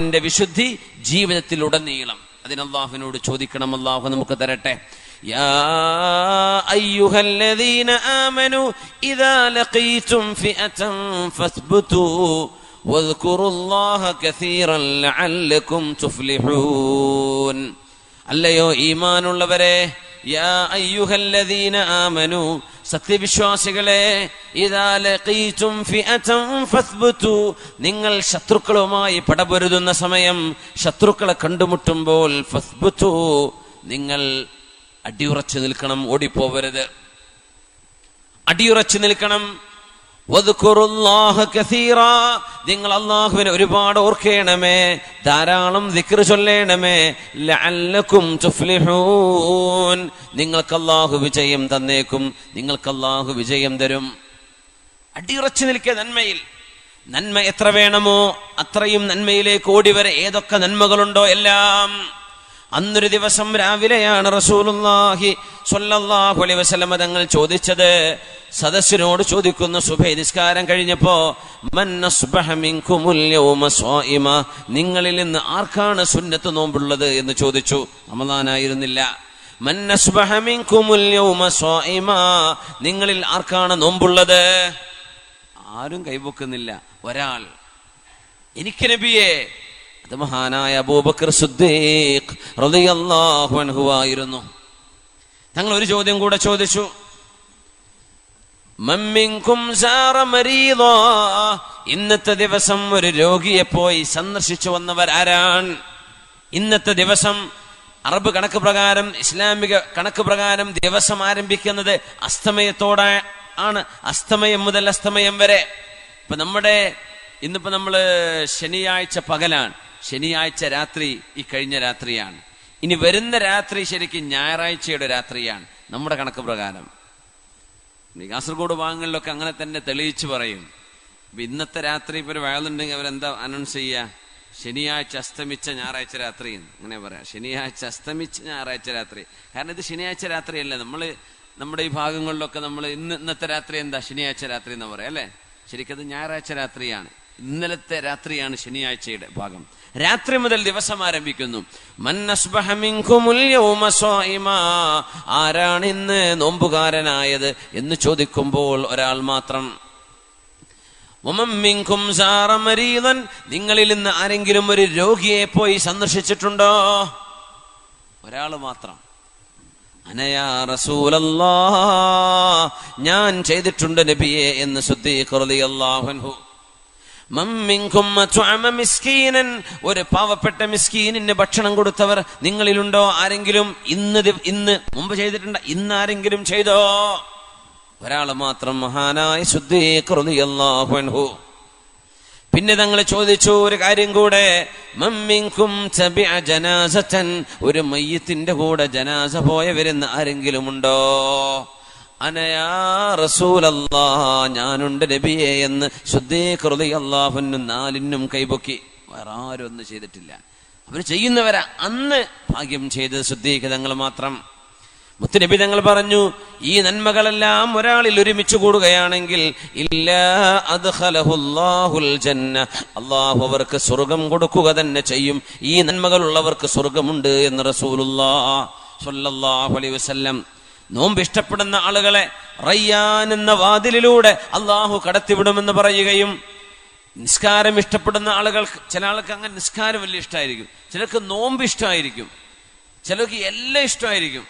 ന്റെ വിശുദ്ധി ജീവിതത്തിലുടനീളം അതിന് അള്ളാഹുവിനോട് ചോദിക്കണം അള്ളാഹു നമുക്ക് തരട്ടെ يا أيها الذين آمنوا إذا لقيتم فئة فاثبتوا واذكروا الله كثيرا لعلكم تفلحون അല്ലയോ ഈമാനുള്ളവരെ യാ അയ്യുഹല്ലദീന സത്യവിശ്വാസികളെ നിങ്ങൾ ശത്രുക്കളുമായി പടപൊരുതുന്ന സമയം ശത്രുക്കളെ കണ്ടുമുട്ടുമ്പോൾ നിങ്ങൾ അടിയുറച്ചു നിൽക്കണം ഓടിപ്പോവരുത് അടിയുറച്ചു നിൽക്കണം. നിങ്ങൾ അള്ളാഹുവിനെ ഒരുപാട് ഓർക്കേണമേ. ധാരാളം ദിക്ർ ചൊല്ലേണമേ. തുഫ്ലിഹൂൻ. നിങ്ങൾക്ക് അള്ളാഹു വിജയം തന്നേക്കും. നിങ്ങൾക്ക് അള്ളാഹു വിജയം തരും. അടിയുറച്ചു നിൽക്കുക നന്മയിൽ. നന്മ എത്ര വേണമോ അത്രയും നന്മയിലേക്ക് ഓടി വരെ ഏതൊക്കെ നന്മകളുണ്ടോ എല്ലാം. അന്നൊരു ദിവസം രാവിലെയാണ് റസൂലുല്ലാഹി സ്വല്ലല്ലാഹു അലൈഹി വസല്ലമ തങ്ങൾ ചോദിച്ചത്. സദസ്സിനോട് ചോദിക്കുന്ന സുബഹി നിസ്കാരം കഴിഞ്ഞപ്പോ നിങ്ങളിൽ നിന്ന് ആർക്കാണ് സുന്നത്ത് നോമ്പുള്ളത് എന്ന് ചോദിച്ചു. റമദാനായിരുന്നില്ല. നിങ്ങളിൽ ആർക്കാണ് നോമ്പുള്ളത്? ആരും കൈവക്കുന്നില്ല ഒരാൾ എനിക്ക് നബിയെ അത് മഹാനായ അബൂബക്കർ സുദ്ദീഖ് ആയിരുന്നു. തങ്ങൾ ഒരു ചോദ്യം കൂടെ ചോദിച്ചു. ഇന്നത്തെ ദിവസം ഒരു രോഗിയെ പോയി സന്ദർശിച്ചു വന്നവരാരാണ് ഇന്നത്തെ ദിവസം അറബ് കണക്ക് പ്രകാരം ഇസ്ലാമിക കണക്ക് പ്രകാരം ദിവസം ആരംഭിക്കുന്നത് അസ്തമയത്തോടെ ആണ്. അസ്തമയം മുതൽ അസ്തമയം വരെ. ഇപ്പൊ നമ്മുടെ ഇന്നിപ്പോ നമ്മൾ ശനിയാഴ്ച പകലാണ്. ശനിയാഴ്ച രാത്രി ഈ കഴിഞ്ഞ രാത്രിയാണ്. ഇനി വരുന്ന രാത്രി ശരിക്കും ഞായറാഴ്ചയുടെ രാത്രിയാണ്. നമ്മുടെ കണക്ക് പ്രകാരം. കാസർഗോഡ് ഭാഗങ്ങളിലൊക്കെ അങ്ങനെ തന്നെ തെളിയിച്ചു പറയും. ഇന്നത്തെ രാത്രി ഇപ്പൊ ഒരു വയലുണ്ടെങ്കിൽ അവരെന്താ അനൗൺസ് ചെയ്യുക ശനിയാഴ്ച അസ്തമിച്ച ഞായറാഴ്ച രാത്രി അങ്ങനെ പറയാം. ശനിയാഴ്ച അസ്തമിച്ച ഞായറാഴ്ച രാത്രി. കാരണം ഇത് ശനിയാഴ്ച രാത്രിയല്ല. നമ്മൾ നമ്മുടെ ഈ ഭാഗങ്ങളിലൊക്കെ നമ്മൾ ഇന്ന് ഇന്നത്തെ രാത്രി എന്താ? ശനിയാഴ്ച രാത്രി എന്ന് പറയാം അല്ലെ? ശരിക്കത് ഞായറാഴ്ച രാത്രിയാണ്. ഇന്നലത്തെ രാത്രിയാണ് ശനിയാഴ്ചയുടെ ഭാഗം. രാത്രി മുതൽ ദിവസം ആരംഭിക്കുന്നു. ആരാണ് ഇന്ന് നോമ്പുകാരനായത് എന്ന് ചോദിക്കുമ്പോൾ ഒരാൾ മാത്രം നിങ്ങളിൽ നിന്ന് ആരെങ്കിലും ഒരു രോഗിയെ പോയി സന്ദർശിച്ചിട്ടുണ്ടോ? ഒരാൾ മാത്രം അനയാ റസൂലല്ലാ. ഞാൻ ചെയ്തിട്ടുണ്ട് നബിയെ എന്ന് സുദ്ദീഖ്ഹു മിസ്കീനൻ ഒരു പാവപ്പെട്ട മിസ്കീനിന് ഭക്ഷണം കൊടുത്തവർ നിങ്ങളിലുണ്ടോ? ആരെങ്കിലും ഇന്ന് ഇന്ന് മുമ്പ് ചെയ്തിട്ടുണ്ട് ഇന്ന് ആരെങ്കിലും ചെയ്തോ? ഒരാൾ മാത്രം മഹാനായ ശുദ്ധീകൃതിയല്ലാഹു പിന്നെ തങ്ങൾ ചോദിച്ചു ഒരു കാര്യം കൂടെ. മമ്മിങ്കും ഒരു മയ്യത്തിന്റെ കൂടെ ജനാസ പോയവരെന്ന് ആരെങ്കിലും ഉണ്ടോ? അനയാ ഞാനുണ്ട് നബിയെ എന്ന് ശുദ്ധീകൃതി അള്ളാഹുനും നാലിനും കൈപൊക്കി വേറെ ആരും ഒന്നും ചെയ്തിട്ടില്ല. അവർ ചെയ്യുന്നവരാ. അന്ന് ഭാഗ്യം ചെയ്തത് ശുദ്ധീകൃതങ്ങൾ മാത്രം. മുത്തുനബി തങ്ങൾ പറഞ്ഞു ഈ നന്മകളെല്ലാം ഒരാളിൽ ഒരുമിച്ച് കൂടുകയാണെങ്കിൽ ഇല്ല ജന്ന. അള്ളാഹു അവർക്ക് സ്വർഗം കൊടുക്കുക തന്നെ ചെയ്യും. ഈ നന്മകളുള്ളവർക്ക് സ്വർഗമുണ്ട് എന്ന് റസൂലുല്ലാ സ്വല്ലല്ലാഹു അലൈഹി വസല്ലം നോമ്പ് ഇഷ്ടപ്പെടുന്ന ആളുകളെ റയ്യാൻ എന്ന വാതിലിലൂടെ അള്ളാഹു കടത്തിവിടുമെന്ന് പറയുകയും നിസ്കാരം ഇഷ്ടപ്പെടുന്ന ആളുകൾ ചില ആൾക്ക് അങ്ങനെ നിസ്കാരം വലിയ ഇഷ്ടമായിരിക്കും ചിലർക്ക് നോമ്പ് ഇഷ്ടമായിരിക്കും. ചിലർക്ക് എല്ലാം ഇഷ്ടമായിരിക്കും.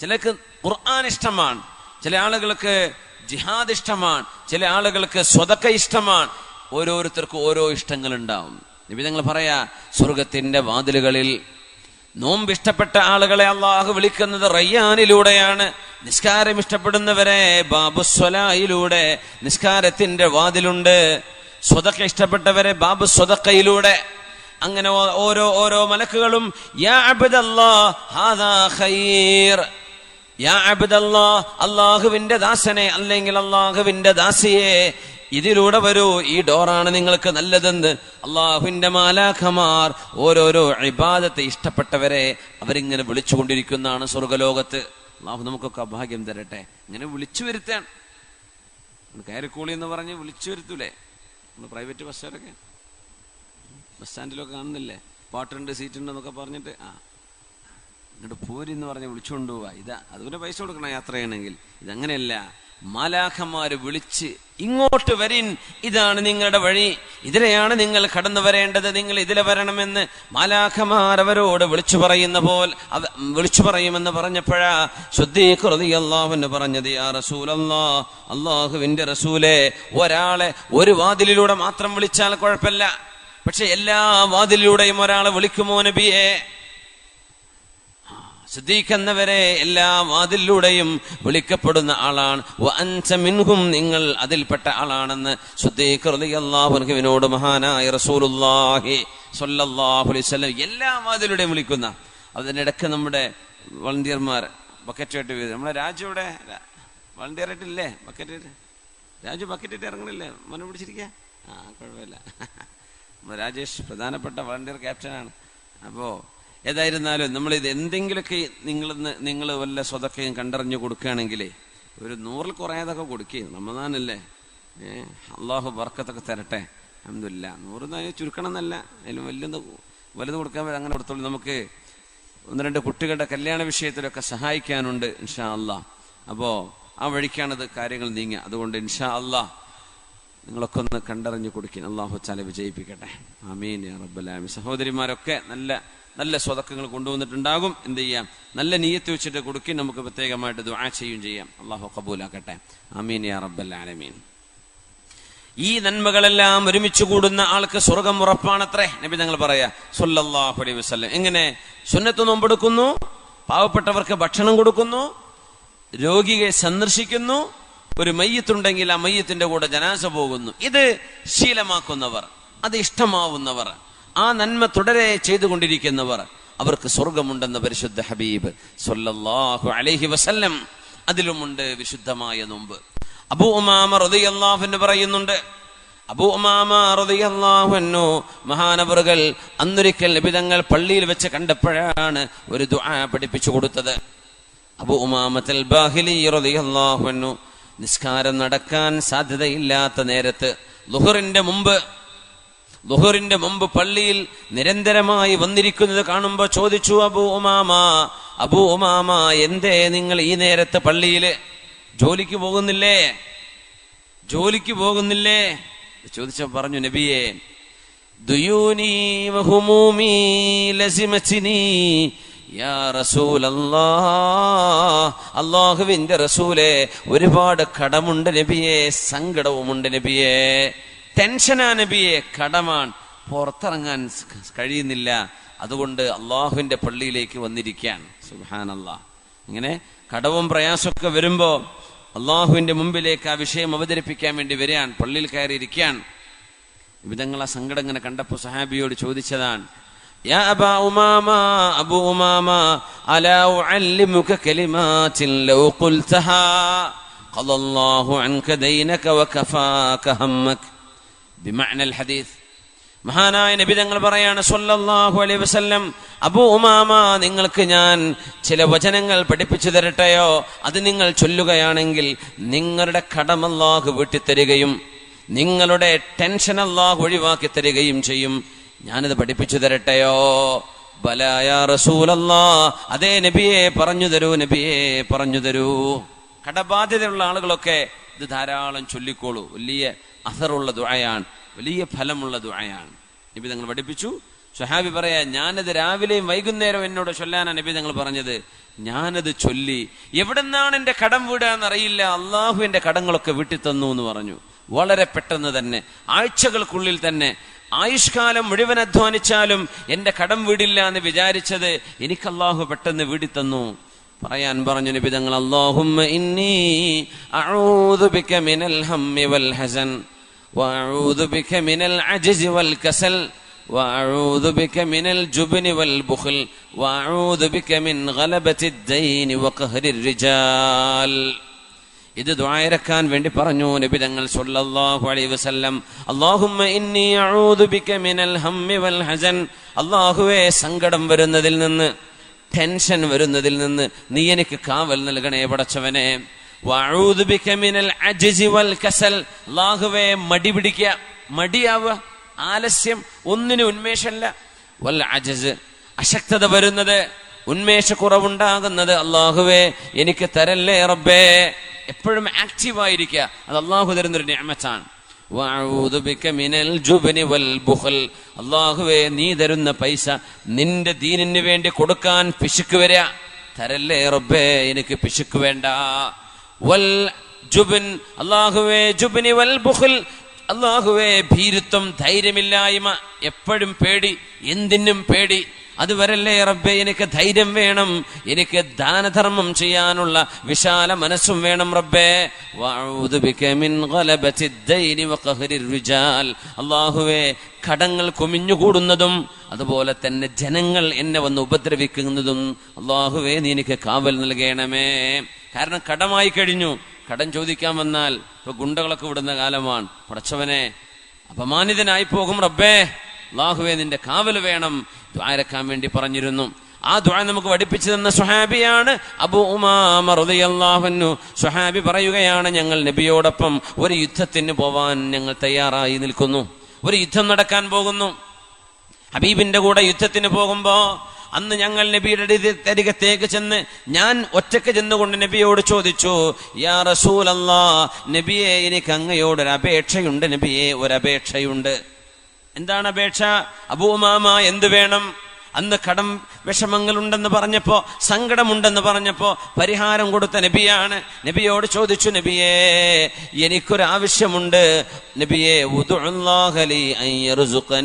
ചിലർക്ക് ഖുർആൻ ഇഷ്ടമാണ്. ചില ആളുകൾക്ക് ജിഹാദ് ഇഷ്ടമാണ്. ചില ആളുകൾക്ക് സ്വതക്ക ഇഷ്ടമാണ്. ഓരോരുത്തർക്കും ഓരോ ഇഷ്ടങ്ങൾ ഉണ്ടാവും നിബിധങ്ങൾ പറയാ സ്വർഗത്തിന്റെ വാതിലുകളിൽ നോമ്പ് ഇഷ്ടപ്പെട്ട ആളുകളെ അള്ളാഹു വിളിക്കുന്നത് റയ്യാനിലൂടെയാണ്. നിസ്കാരം ഇഷ്ടപ്പെടുന്നവരെ ബാബുസ്വലായിലൂടെ നിസ്കാരത്തിന്റെ വാതിലുണ്ട്. സ്വതക്ക ഇഷ്ടപ്പെട്ടവരെ ബാബു സ്വതക്കയിലൂടെ അങ്ങനെ ഓരോ ഓരോ മലക്കുകളും അള്ളാഹുവിന്റെ ദാസനെ അല്ലെങ്കിൽ അള്ളാഹുവിന്റെ ദാസിയെ. ഇതിലൂടെ വരൂ ഈ ഡോറാണ് നിങ്ങൾക്ക് നല്ലതെന്ന്. അള്ളാഹുവിന്റെ മാലാഖമാർ ഓരോരോ ഇബാദത്തെ ഇഷ്ടപ്പെട്ടവരെ അവരിങ്ങനെ വിളിച്ചുകൊണ്ടിരിക്കുന്നതാണ് സ്വർഗലോകത്ത്. അള്ളാഹു നമുക്കൊക്കെ അഭാഗ്യം തരട്ടെ. ഇങ്ങനെ വിളിച്ചു വരുത്താണ് കയറിക്കൂളി എന്ന് പറഞ്ഞ് വിളിച്ചു വരുത്തൂലേ? നമ്മൾ പ്രൈവറ്റ് ബസ്സുകാരൊക്കെ ബസ് സ്റ്റാൻഡിലൊക്കെ കാണുന്നില്ലേ? പാട്ടുണ്ട് സീറ്റുണ്ട് എന്നൊക്കെ പറഞ്ഞിട്ട്? ആ. ഇങ്ങോട്ട് പോരി എന്ന് പറഞ്ഞ് വിളിച്ചുകൊണ്ടുപോവാ ഇതാ അതുപോലെ പൈസ കൊടുക്കണം യാത്ര ചെയ്യണമെങ്കിൽ. ഇതങ്ങനെയല്ല. മാലാഖമാര് വിളിച്ച് ഇങ്ങോട്ട് വരിൻ ഇതാണ് നിങ്ങളുടെ വഴി. ഇതിലെയാണ് നിങ്ങൾ കടന്നു വരേണ്ടത്. നിങ്ങൾ ഇതിലെ വരണമെന്ന് മാലാഖമാർ അവരോട് വിളിച്ചു പറയുന്ന പോൽ വിളിച്ചു പറയുമെന്ന് പറഞ്ഞപ്പോഴാ ശുദ്ധീകൃതി അള്ളാഹുന്ന് പറഞ്ഞത് യാ റസൂലല്ലാ അള്ളാഹുവിന്റെ റസൂലെ ഒരാളെ ഒരു വാതിലിലൂടെ മാത്രം വിളിച്ചാൽ കുഴപ്പമില്ല. പക്ഷെ എല്ലാ വാതിലിലൂടെയും ഒരാളെ വിളിക്കുമോ നബിയെ? സിദ്ദീഖ് എന്നവരെ എല്ലാ വാതിലൂടെയും വിളിക്കപ്പെടുന്ന ആളാണ്. മിൻഹും നിങ്ങൾ അതിൽപ്പെട്ട ആളാണെന്ന് സുദ്ദീഖ് അള്ളാഹുനോട് മഹാനായ റസൂലുല്ലാഹി വസല്ലം എല്ലാ വാതിലൂടെയും വിളിക്കുന്ന. അതിനിടക്ക് നമ്മുടെ വളണ്ടിയർമാർ ബക്കറ്റ് ആയിട്ട് വീഴും. നമ്മളെ രാജുവിടെ വളണ്ടിയർ ആയിട്ടില്ലേ? ബക്കറ്റ് രാജു ബക്കറ്റ് ആയിട്ട് ഇറങ്ങണില്ലേ? മനം പിടിച്ചിരിക്കുക ആ കുഴപ്പമില്ല. നമ്മുടെ രാജേഷ് പ്രധാനപ്പെട്ട വളണ്ടിയർ ക്യാപ്റ്റനാണ്. അപ്പോ ഏതായിരുന്നാലും നമ്മൾ ഇത് എന്തെങ്കിലുമൊക്കെ നിങ്ങൾ നിങ്ങൾ വല്ല സ്വതക്കയും കണ്ടറിഞ്ഞു കൊടുക്കുകയാണെങ്കിലേ ഒരു നൂറിൽ കുറയാതൊക്കെ കൊടുക്കുകയും നമ്മതാനല്ലേ ഏ അള്ളാഹു ബർക്കത്തൊക്കെ തരട്ടെ. അഹമ്മദില്ല നൂറ് തന്നെ ചുരുക്കണം എന്നല്ല അതിന് വലുത് വലുത് കൊടുക്കാൻ അങ്ങനെ കൊടുത്തോളൂ. നമുക്ക് ഒന്ന് രണ്ട് കുട്ടികളുടെ കല്യാണ വിഷയത്തിലൊക്കെ സഹായിക്കാനുണ്ട് ഇൻഷാ അള്ളാഹ് അപ്പോൾ ആ വഴിക്കാണത് കാര്യങ്ങൾ നീങ്ങുക. അതുകൊണ്ട് ഇൻഷാ അള്ളാഹ് നിങ്ങളൊക്കെ ഒന്ന് കണ്ടറിഞ്ഞു കൊടുക്കും. അള്ളാഹു ചാല വിജയിപ്പിക്കട്ടെ. ആമീൻ റബ്ബലാമി സഹോദരിമാരൊക്കെ നല്ല നല്ല സ്വതക്കങ്ങൾ കൊണ്ടുവന്നിട്ടുണ്ടാകും. എന്ത് ചെയ്യാം? നല്ല നീയത്ത് വെച്ചിട്ട് കൊടുക്കി നമുക്ക് പ്രത്യേകമായിട്ട് ദുആ ചെയ്യും ചെയ്യാം. അള്ളാഹു കബൂലാക്കട്ടെ ആമീൻ യാ ഈ നന്മകളെല്ലാം ഒരുമിച്ച് കൂടുന്ന ആൾക്ക് സ്വർഗം ഉറപ്പാണത്രേ. നബി ഞങ്ങൾ പറയാ സൊല്ലാഹു അലൈഹി വസല്ലം. എങ്ങനെ? സുന്നത്ത് നോമ്പെടുക്കുന്നു പാവപ്പെട്ടവർക്ക് ഭക്ഷണം കൊടുക്കുന്നു രോഗിയെ സന്ദർശിക്കുന്നു ഒരു മയ്യത്തുണ്ടെങ്കിൽ ആ മയ്യത്തിന്റെ കൂടെ ജനാസ പോകുന്നു. ഇത് ശീലമാക്കുന്നവർ അത് ഇഷ്ടമാവുന്നവർ ആ നന്മ തുടരെ ചെയ്തുകൊണ്ടിരിക്കുന്നവർ അവർക്ക് സ്വർഗമുണ്ടെന്ന് പരിശുദ്ധ ഹബീബ് സൊല്ലാഹു അലഹി വസല്ലം അതിലുമുണ്ട് വിശുദ്ധമായ നോമ്പ്. അബു ഉമാമ റളിയല്ലാഹു അൻഹു പറയുന്നുണ്ട് അബു ഉമാമ റളിയല്ലാഹു അൻഹു മഹാനവറുകൾ അന്നൊരിക്കൽ ലഭിതങ്ങൾ പള്ളിയിൽ വെച്ച് കണ്ടപ്പോഴാണ് ഒരു ദുആ പഠിപ്പിച്ചു കൊടുത്തത്. അബു ഉമാമത്തൽ ബാഹിലി റളിയല്ലാഹു അൻഹു നിസ്കാരം നടക്കാൻ സാധ്യതയില്ലാത്ത നേരത്ത് ലുഹറിന്റെ മുമ്പ് ലുഹറിന്റെ മുമ്പ് പള്ളിയിൽ നിരന്തരമായി വന്നിരിക്കുന്നത് കാണുമ്പോൾ ചോദിച്ചു അബൂ ഉമാമ അബൂ ഉമാമ എന്തേ നിങ്ങൾ ഈ നേരത്തെ പള്ളിയിൽ ജോലിക്ക് പോകുന്നില്ലേ? ജോലിക്ക് പോകുന്നില്ലേ? ചോദിച്ച പറഞ്ഞു നബിയെ ദുയൂനി അള്ളാഹുവിന്റെ റസൂലെ ഒരുപാട് കടമുണ്ട് നബിയെ സങ്കടവുമുണ്ട് നബിയെ. ടെൻഷനാ നബിയെ കടമാണ് പുറത്തിറങ്ങാൻ കഴിയുന്നില്ല. അതുകൊണ്ട് അള്ളാഹുവിന്റെ പള്ളിയിലേക്ക് വന്നിരിക്കാൻ സുഹാൻ അള്ളാഹ് ഇങ്ങനെ കടവും പ്രയാസമൊക്കെ വരുമ്പോ അള്ളാഹുവിന്റെ മുമ്പിലേക്ക് ആ വിഷയം അവതരിപ്പിക്കാൻ വേണ്ടി വരികയാണ്. പള്ളിയിൽ കയറിയിരിക്കാൻ വിധങ്ങൾ ആ സങ്കടം ഇങ്ങനെ കണ്ടപ്പോ സഹാബിയോട് ചോദിച്ചതാണ് يا أبا أمامة أبو أمامة ألا أعلمك كلمات لو قلتها قضى الله عنك دينك وكفاك همك بمعنى الحديث മഹാനായ നബി തങ്ങൾ പറയാണ് സല്ലല്ലാഹു അലൈഹി വസല്ലം അബൂ ഉമാമ നിങ്ങൾക്ക് ഞാൻ ചില വചനങ്ങൾ പഠിപ്പിച്ചു തരട്ടെയോ അത് നിങ്ങൾ ചൊല്ലുകയാണെങ്കിൽ നിങ്ങളുടെ കടം അല്ലാഹു വീട്ടിത്തരികയും നിങ്ങളുടെ ടെൻഷൻ അല്ലാഹു ഒഴിവാക്കി തരികയും ചെയ്യും ഞാനിത് പഠിപ്പിച്ചു തരട്ടെയോ? ബലായ റസൂലല്ലാ. അതേ നബിയെ പറഞ്ഞു തരൂ നബിയെ പറഞ്ഞു തരൂ. കടബാധ്യതയുള്ള ആളുകളൊക്കെ ഇത് ധാരാളം ചൊല്ലിക്കോളൂ. വലിയ അസറുള്ള ദുആയാണ്. വലിയ ഫലമുള്ള ദുആയാണ്. നബി തങ്ങൾ പഠിപ്പിച്ചു. സുഹാബി പറയാ ഞാനത് രാവിലെയും വൈകുന്നേരവും എന്നോട് ചൊല്ലാനാണ് നബി തങ്ങൾ പറഞ്ഞത്. ഞാനത് ചൊല്ലി. എവിടെന്നാണ് എന്റെ കടം വീടാന്ന് അറിയില്ല അള്ളാഹു എന്റെ കടങ്ങളൊക്കെ വീട്ടിൽ തന്നു എന്ന് പറഞ്ഞു. വളരെ പെട്ടെന്ന് തന്നെ ആഴ്ചകൾക്കുള്ളിൽ തന്നെ ആയുഷ്കാലം മുഴുവൻ അധ്വാനിച്ചാലും എന്റെ കടം വീടില്ല എന്ന് വിചാരിച്ചത് എനിക്ക് അള്ളാഹു പെട്ടെന്ന് വീടി തന്നു പറയാൻ പറഞ്ഞു നബി തങ്ങൾ അല്ലാഹുമ്മ ഇന്നി അഊദു ബിക മിനൽ ഹമ്മി വൽ ഹസൻ وأعوذ بك من العجز والكسل وأعوذ بك من الجبن والبخل وأعوذ بك من غلبة الدين وقهر الرجال ഇത് ദ്വായരക്കാൻ വേണ്ടി പറഞ്ഞു നബി തങ്ങൾ സല്ലല്ലാഹു അലൈഹി വസല്ലം. അല്ലാഹുമ്മ ഇന്നി അഊദു ബിക മിനൽ ഹമ്മി വൽ ഹസൻ. അല്ലാഹുവേ സങ്കടം വരുന്നതിൽ നിന്ന് ടെൻഷൻ വരുന്നതിൽ നിന്ന് നീ എനിക്ക് കാവൽ നൽകണേ പടച്ചവനെ. വഅഊദു ബിക മിനൽ അജ്സി വൽ കസൽ. അല്ലാഹുവേ മടി പിടിക്കുക മടിയാവുക ആലസ്യം ഒന്നിനും ഉന്മേഷമല്ല. വൽ അജസ് അശക്തത വരുന്നത് ഉന്മേഷക്കുറവുണ്ടാകുന്നത്. അള്ളാഹുവേ എനിക്ക് തരല്ലേ റബ്ബേ. എപ്പോഴും ആക്റ്റീവ് ആയിരിക്കുക അത് അള്ളാഹു തരുന്നൊരു ഞാമത്താണ് അല്ലാഹുവേ നീ തരുന്ന പൈസ നിന്റെ ദീനിന് വേണ്ടി കൊടുക്കാൻ പിശുക്ക് വരിക തരല്ലേ റബ്ബേ എനിക്ക് പിശുക്ക് വേണ്ട. വൽ ജുബിൻ അള്ളാഹുവേ ജുബിനി വൽ ബുഖൽ. അല്ലാഹുവേ ഭീരുത്വം ധൈര്യമില്ലായ്മ എപ്പോഴും പേടി എന്തിനും പേടി. അതുവരല്ലേ റബ്ബെ എനിക്ക് ധൈര്യം വേണം എനിക്ക് ദാനധർമ്മം ചെയ്യാനുള്ള വിശാല മനസ്സും വേണം റബ്ബേ. കടങ്ങൾ കുമിഞ്ഞുകൂടുന്നതും അതുപോലെ തന്നെ ജനങ്ങൾ എന്നെ വന്ന് ഉപദ്രവിക്കുന്നതും അല്ലാഹുവേ നീ എനിക്ക് കാവൽ നൽകണമേ. കാരണം കടമായി കഴിഞ്ഞു. കടം ചോദിക്കാൻ വന്നാൽ ഇപ്പൊ ഗുണ്ടകളൊക്കെ വിടുന്ന കാലമാണ്. പടച്ചവനെ അപമാനിതനായി പോകും റബ്ബേ. അള്ളാഹുവെ നിന്റെ കാവൽ വേണം. ദ്വാരക്കാൻ വേണ്ടി പറഞ്ഞിരുന്നു. ആ ദ്വാ നമുക്ക് പഠിപ്പിച്ചു തന്ന സുഹാബിയാണ് അബു ഉമാമ റളിയല്ലാഹുഅൻഹു സുഹാബി പറയുകയാണ് ഞങ്ങൾ നബിയോടൊപ്പം ഒരു യുദ്ധത്തിന് പോവാൻ ഞങ്ങൾ തയ്യാറായി നിൽക്കുന്നു. ഒരു യുദ്ധം നടക്കാൻ പോകുന്നു. ഹബീബിന്റെ കൂടെ യുദ്ധത്തിന് പോകുമ്പോ അന്ന് ഞങ്ങൾ നബിയുടെ തരികത്തേക്ക് ചെന്ന് ഞാൻ ഒറ്റയ്ക്ക് ചെന്നുകൊണ്ട് നബിയോട് ചോദിച്ചു യാ റസൂൽ അല്ലാ നബിയെ എനിക്ക് അങ്ങയോട് ഒരു അപേക്ഷയുണ്ട് നബിയെ ഒരു അപേക്ഷയുണ്ട്. എന്താണ് അപേക്ഷ? അബൂമാമ എന്ത് വേണം? അന്ന് കടം വിഷമങ്ങളുണ്ടെന്ന് പറഞ്ഞപ്പോ സങ്കടമുണ്ടെന്ന് പറഞ്ഞപ്പോ പരിഹാരം കൊടുത്ത നബിയാണ്. നബിയോട് ചോദിച്ചു നബിയേ എനിക്കൊരു ആവശ്യമുണ്ട്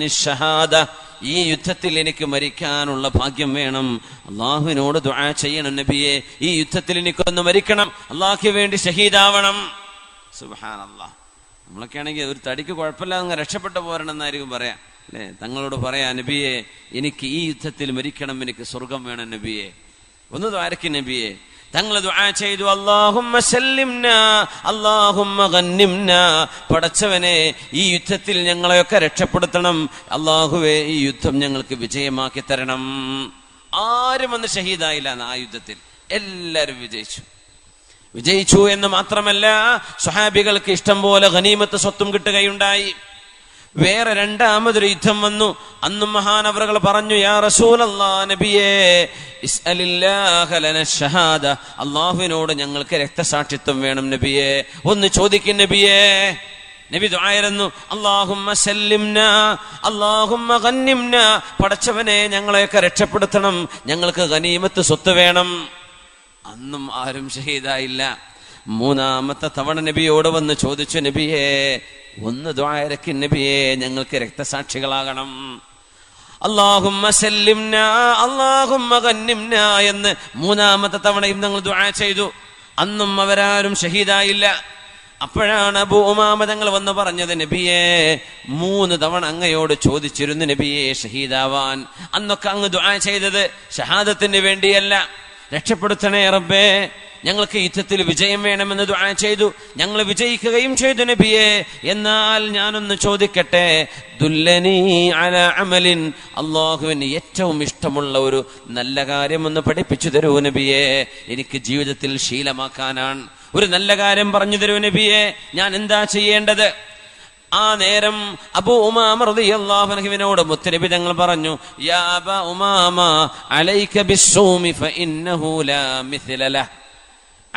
ഷഹാദ. ഈ യുദ്ധത്തിൽ എനിക്ക് മരിക്കാനുള്ള ഭാഗ്യം വേണം. അള്ളാഹുവിനോട് ദുആ ചെയ്യണം നബിയെ. ഈ യുദ്ധത്തിൽ എനിക്കൊന്ന് മരിക്കണം. അള്ളാഹ്ക്ക് വേണ്ടി ഷഹീദാവണം. സുബാൻ അള്ളാഹ് നമ്മളൊക്കെ ആണെങ്കിൽ ഒരു തടിക്ക് കുഴപ്പമില്ല അങ്ങ് രക്ഷപ്പെട്ടു പോരണമെന്നായിരിക്കും പറയാം. അല്ലേ തങ്ങളോട് പറയാ നബിയെ എനിക്ക് ഈ യുദ്ധത്തിൽ മരിക്കണം എനിക്ക് സ്വർഗം വേണം നബിയെ. ഒന്ന് ദ്വാരക്ക് നബിയെ. ദുആ ചെയ്തു പടച്ചവനെ ഈ യുദ്ധത്തിൽ ഞങ്ങളെയൊക്കെ രക്ഷപ്പെടുത്തണം. അള്ളാഹുവെ ഈ യുദ്ധം ഞങ്ങൾക്ക് വിജയമാക്കി തരണം. ആരും അന്ന് ഷഹീദായില്ല ആ യുദ്ധത്തിൽ. എല്ലാവരും വിജയിച്ചു. വിജയിച്ചു എന്ന് മാത്രമല്ല സുഹാബികൾക്ക് ഇഷ്ടം പോലെ ഖനീമത്ത് സ്വത്തും കിട്ടുകയുണ്ടായി. വേറെ രണ്ടാമതൊരു യുദ്ധം വന്നു. അന്നും മഹാനവറുകൾ പറഞ്ഞു യാ റസൂലല്ലാ അള്ളാഹുവിനോട് ഞങ്ങൾക്ക് രക്തസാക്ഷിത്വം വേണം നബിയെ. ഒന്ന് ചോദിക്കും നബിയേ. നബി അല്ലാഹുമ്മ ഗന്നിംന. പടച്ചവനെ ഞങ്ങളെയൊക്കെ രക്ഷപ്പെടുത്തണം. ഞങ്ങൾക്ക് ഖനീമത്ത് സ്വത്ത് വേണം. അന്നും ആരും ഷഹീദായില്ല. മൂന്നാമത്തെ തവണ നബിയോട് വന്ന് ചോദിച്ചു നബിയെ ഒന്ന് ദ്വാരക്ക് നബിയെ ഞങ്ങൾക്ക് രക്തസാക്ഷികളാകണം. അള്ളാഹുമ്മ സല്ലിംന അള്ളാഹുമ്മ കന്നിംന എന്ന് മൂന്നാമത്തെ തവണയും ഞങ്ങൾ ദുആ ചെയ്തു. അന്നും അവരാരും ഷഹീദായില്ല. അപ്പോഴാണ് അബൂ ഉമാമ തങ്ങൾ വന്ന് പറഞ്ഞത് നബിയെ മൂന്ന് തവണ അങ്ങയോട് ചോദിച്ചിരുന്നു നബിയെ ഷഹീദാവാൻ. അന്നൊക്കെ അങ്ങ് ദുആ ചെയ്തത് ഷഹാദത്തിന് വേണ്ടിയല്ല. രക്ഷപ്പെടുത്തണേ റബ്ബേ. ഞങ്ങൾക്ക് യുദ്ധത്തിൽ വിജയം വേണമെന്ന് ദുആ ചെയ്തു. ഞങ്ങൾ വിജയിക്കുകയും ചെയ്തു നബിയെ. എന്നാൽ ഞാനൊന്ന് ചോദിക്കട്ടെ? അല അമലിൻ. അള്ളാഹുവിന് ഏറ്റവും ഇഷ്ടമുള്ള ഒരു നല്ല കാര്യം ഒന്ന് പഠിപ്പിച്ചു തരൂ നബിയെ. എനിക്ക് ജീവിതത്തിൽ ശീലമാക്കാനാണ്. ഒരു നല്ല കാര്യം പറഞ്ഞു തരൂ നബിയെ. ഞാൻ എന്താ ചെയ്യേണ്ടത്? ആ നേരം അബു ഉമാമ റളിയല്ലാഹു അൻഹുവിനോട് മുത്തനബി തങ്ങൾ പറഞ്ഞു യാ അബ ഉമാമ അലൈക ബിസ്സൂമി ഫഇന്നഹു ലാ ലഹ്.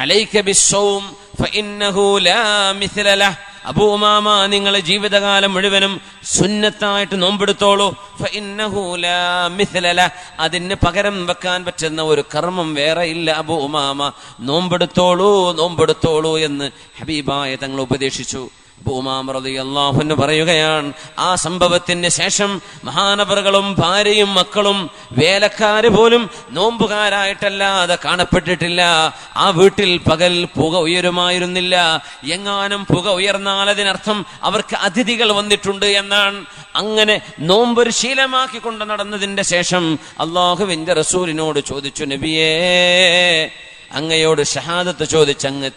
അലൈക ബിസ്സൗം ഫഇന്നഹു ലാ മിഥ്ല ല അബൂ ഉമാമ നിങ്ങൾ ജീവിതകാലം മുഴുവനും സുന്നത്തായിട്ട് നോമ്പെടുത്തോളൂ. അതിന് പകരം വെക്കാൻ പറ്റുന്ന ഒരു കർമ്മം വേറെ ഇല്ല അബൂമാമ നോമ്പെടുത്തോളൂ നോമ്പെടുത്തോളൂ എന്ന് ഹബീബായ തങ്ങൾ ഉപദേശിച്ചു. അള്ളാഹുന്ന് പറയുകയാണ് ആ സംഭവത്തിന് ശേഷം മഹാനവറുകളും ഭാര്യയും മക്കളും വേലക്കാര് പോലും നോമ്പുകാരായിട്ടല്ലാതെ കാണപ്പെട്ടിട്ടില്ല. ആ വീട്ടിൽ പകൽ പുക ഉയരുമായിരുന്നില്ല. എങ്ങാനും പുക ഉയർന്നാൽ അതിനർത്ഥം അവർക്ക് അതിഥികൾ വന്നിട്ടുണ്ട് എന്നാണ്. അങ്ങനെ നോമ്പൊരു ശീലമാക്കി കൊണ്ട് നടന്നതിന്റെ ശേഷം അള്ളാഹുവിന്റെ റസൂലിനോട് ചോദിച്ചു നബിയേ അങ്ങയോട് ഷഹാദത്ത് ചോദിച്ചങ്ങ്